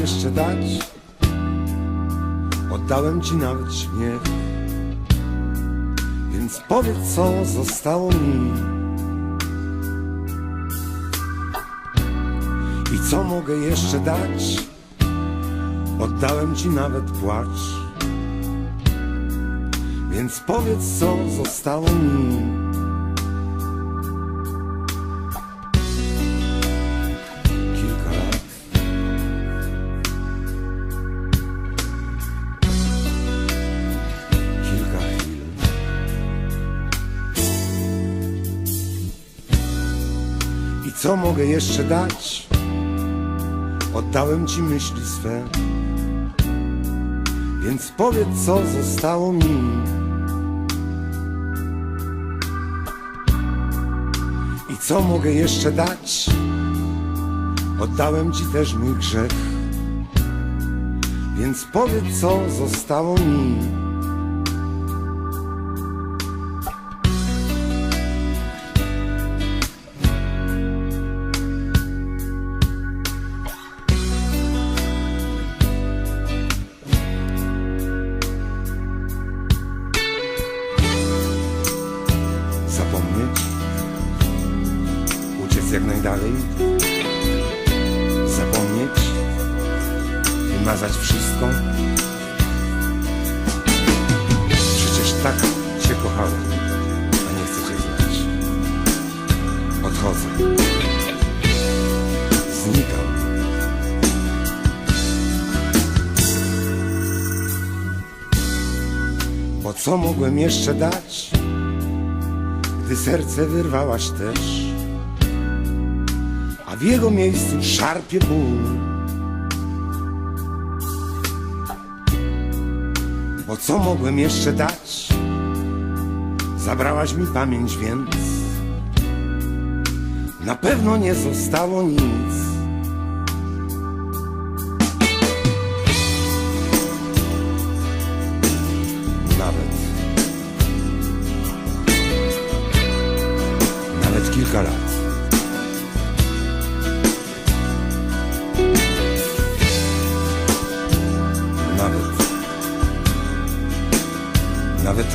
jeszcze dać? Oddałem ci nawet śmiech. Więc powiedz, co zostało mi. I co mogę jeszcze dać? Oddałem ci nawet płacz. Więc powiedz, co zostało mi. Co mogę jeszcze dać? Oddałem ci myśli swe. Więc powiedz, co zostało mi. I co mogę jeszcze dać? Oddałem ci też mój grzech. Więc powiedz, co zostało mi. Jak najdalej? Zapomnieć? Wymazać wszystko? Przecież tak cię kochałem, a nie chcę cię znać. Odchodzę. Znikam. Bo co mogłem jeszcze dać? gdy serce wyrwałaś też, w jego miejscu szarpie ból. Bo co mogłem jeszcze dać? Zabrałaś mi pamięć, więc na pewno nie zostało nic. Nawet. nawet kilka lat.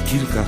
Kilka.